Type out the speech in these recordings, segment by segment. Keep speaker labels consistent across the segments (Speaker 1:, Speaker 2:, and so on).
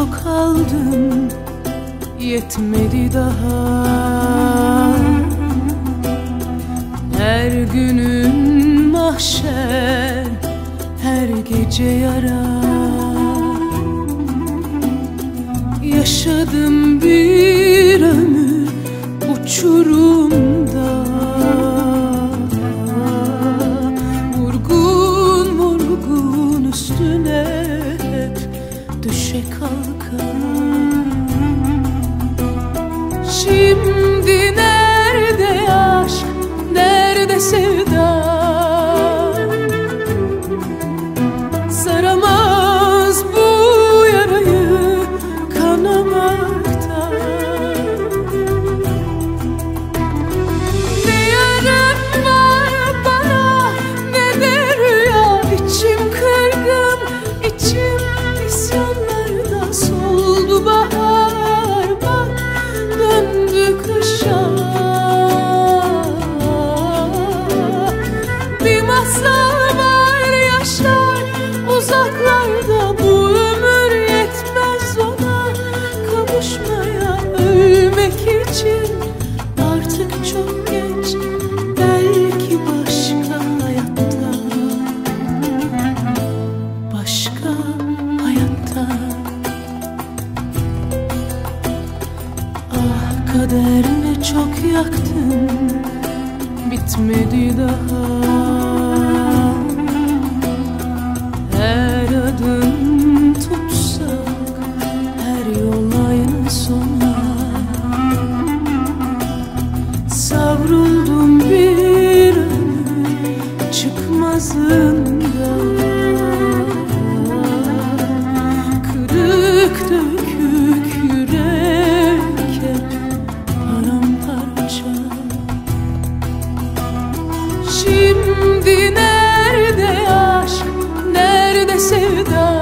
Speaker 1: çok aldım yetmedi daha. Her günün mahşer her gece yara. Yaşadım bir ömür uçurumda. Vurgun vurgun üstüne düşe kalka Şimdi nerede aşk, nerede sevda? Saramaz bu yarayı kanamakta Ah kader ne çok yaktın. Bitmedi daha. Her adım tutsak Her yol aynı sona Şimdi nerede aşk, nerede sevda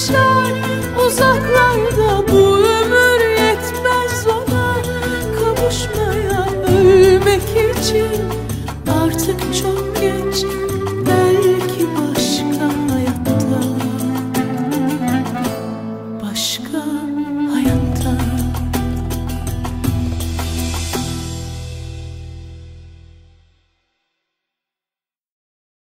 Speaker 1: yaşar uzaklarda Bu ömür yetmez ona. Kavuşmaya Ölmek için